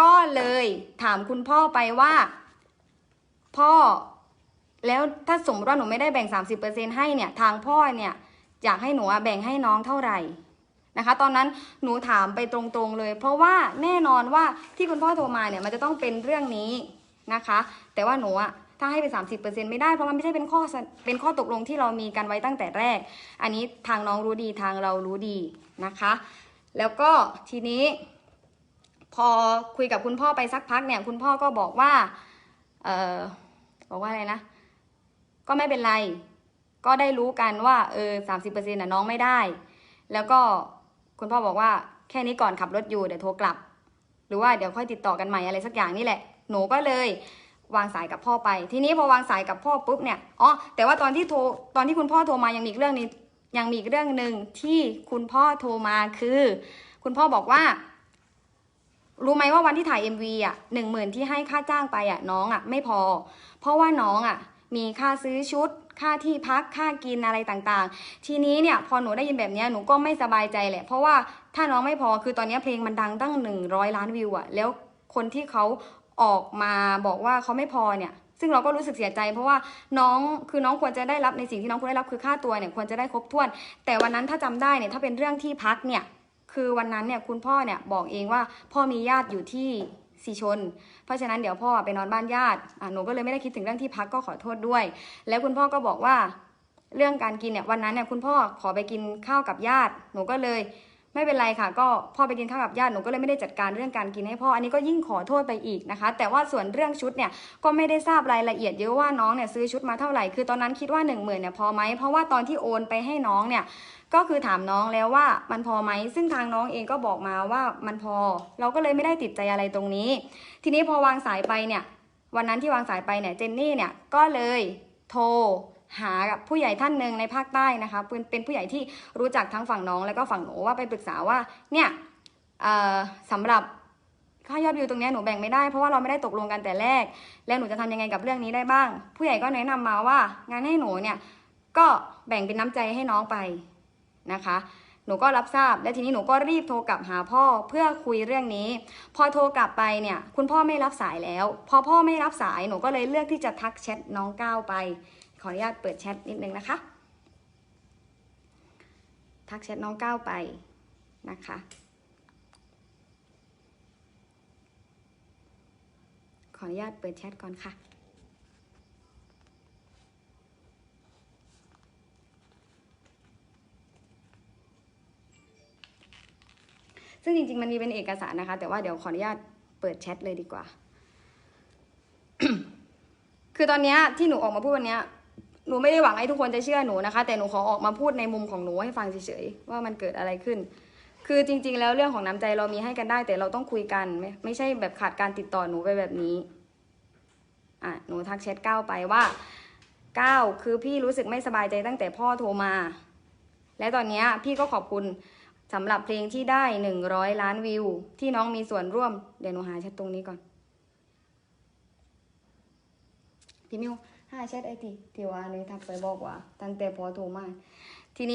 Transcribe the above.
ก็เลยถามคุณพ่อไปว่า พ่อ แล้วถ้าสมมติว่าหนูไม่ได้แบ่ง 30%ให้เนี่ย ทางพ่อเนี่ยอยากให้หนูแบ่งให้น้องเท่าไหร่นะคะ ตอนนั้นหนูถามไปตรงๆเลย เพราะว่าแน่นอนว่าที่คุณพ่อโทรมาเนี่ยมันจะต้องเป็นเรื่องนี้นะคะ แต่ว่าหนูอะถ้าให้เป็น 30%ไม่ได้เพราะมันไม่ใช่เป็นข้อเป็นข้อตกลงที่เรามีกันไว้ตั้งแต่แรก อันนี้ทางน้องรู้ดีทางเรารู้ดีนะคะ แล้วก็ทีนี้ พอคุยกับคุณพ่อไปสักพักเนี่ย คุณพ่อก็บอกว่า เออบอกว่าอะไรนะ ก็ไม่เป็นไร ก็ได้รู้กันว่าเออสามสิบเปอร์เซ็นต์น่ะน้องไม่ได้ แล้วก็คุณพ่อบอกว่าแค่นี้ก่อนขับรถอยู่เดี๋ยวโทรกลับ หรือว่าเดี๋ยวค่อยติดต่อกันใหม่อะไรสักอย่างนี่แหละ หนูก็เลยวางสายกับพ่อไป ทีนี้พอวางสายกับพ่อปุ๊บเนี่ย อ๋อ แต่ว่าตอนที่โทร ตอนที่คุณพ่อโทรมายังมีเรื่องนี้ ยังมีเรื่องหนึ่งที่คุณพ่อโทรมาคือ คุณพ่อบอกว่า รู้ไหมว่าวันที่ถ่าย MV อะหนึ่งหมื่นที่ให้ค่าจ้างไปอะน้องอะไม่พอ เพราะว่าน้องอะมีค่าซื้อชุด ค่าที่พักค่ากินอะไรต่างๆ ทีนี้เนี่ยพอหนูได้ยินแบบนี้หนูก็ไม่สบายใจแหละ เพราะว่าถ้าน้องไม่พอคือตอนนี้เพลงมันดังตั้งหนึ่งร้อยล้านวิวอะแล้วคนที่เขาออกมาบอกว่าเขาไม่พอเนี่ย ซึ่งเราก็รู้สึกเสียใจ เพราะว่าน้องคือน้องควรจะได้รับในสิ่งที่น้องควรได้รับคือค่าตัวเนี่ยควรจะได้ครบถ้วน แต่วันนั้นถ้าจำได้เนี่ยถ้าเป็นเรื่องที่พักเนี่ย คือวันนั้นเนี่ยคุณพ่อเนี่ยบอกเองว่าพ่อมีญาติอยู่ที่สีชน เพราะฉะนั้นเดี๋ยวพ่อไปนอนบ้านญาติอะหนูก็เลยไม่ได้คิดถึงเรื่องที่พักก็ขอโทษด้วย แล้วคุณพ่อก็บอกว่าเรื่องการกินเนี่ยวันนั้นเนี่ยคุณพ่อขอไปกินข้าวกับญาติ หนูก็เลย ไม่เป็นไรค่ะ ก็พ่อไปกินข้าวกับญาติหนูก็เลยไม่ได้จัดการเรื่องการกินให้พ่ออันนี้ก็ยิ่งขอโทษไปอีกนะคะ แต่ว่าส่วนเรื่องชุดเนี่ยก็ไม่ได้ทราบรายละเอียดเยอะว่าน้องเนี่ยซื้อชุดมาเท่าไหร่คือตอนนั้นคิดว่า 1 0,000เนี่ยพอไหมเพราะว่าตอนที่โอนไปให้น้องเนี่ยก็คือถามน้องแล้วว่ามันพอไหมซึ่งทางน้องเองก็บอกมาว่ามันพอ เราก็เลยไม่ได้ติดใจอะไรตรงนี้ ทีนี้พอวางสายไปเนี่ยวันนั้นที่วางสายไปเนี่ยเจนนี่เนี่ยก็เลยโทร หากับผู้ใหญ่ท่านหนึ่งในภาคใต้นะคะเป็นเป็นผู้ใหญ่ที่รู้จักทั้งฝั่งน้องแล้วก็ฝั่งหนูว่าไปปรึกษาว่าเนี่ยเอ่อสำหรับค่ายอดวิวตรงนี้หนูแบ่งไม่ได้เพราะว่าเราไม่ได้ตกลงกันแต่แรก แล้วหนูจะทำยังไงกับเรื่องนี้ได้บ้าง ผู้ใหญ่ก็แนะนำมาว่างานให้หนูเนี่ยก็แบ่งเป็นน้ำใจให้น้องไปนะคะ หนูก็รับทราบ และทีนี้หนูก็รีบโทรกลับหาพ่อเพื่อคุยเรื่องนี้ พอโทรกลับไปเนี่ยคุณพ่อไม่รับสายแล้ว พอพ่อไม่รับสายหนูก็เลยเลือกที่จะทักแชทน้องก้าวไป ขออนุญาตเปิดแชทนิดนึงนะคะ ทักแชทน้องก้าวไปนะคะ ขออนุญาตเปิดแชทก่อนค่ะซึ่งจริงๆ มันมีเป็นเอกสารนะคะ แต่ว่าเดี๋ยวขออนุญาตเปิดแชทเลยดีกว่า คือตอนนี้ที่หนูออกมาพูดวันนี้ หนูไม่ได้หวังให้ทุกคนจะเชื่อหนูนะคะ แต่หนูขอออกมาพูดในมุมของหนูให้ฟังเฉยๆว่ามันเกิดอะไรขึ้น คือจริง ๆ แล้วเรื่องของน้ำใจเรามีให้กันได้ แต่เราต้องคุยกันไม่ไม่ใช่แบบขาดการติดต่อหนูไปแบบนี้อะหนูทักแชทก้าวไปว่าก้าวคือพี่รู้สึกไม่สบายใจตั้งแต่พ่อโทรมา และตอนนี้พี่ก็ขอบคุณสำหรับเพลงที่ได้หนึ่งร้อยล้านวิว ที่น้องมีส่วนร่วม เดี๋ยวหนูหาแชทตรงนี้ก่อน พี่มิว ห้าแชทไอทีที่ว่าเลยทักไปบอกว่า ตั้งแต่พอโทรมาทีนี้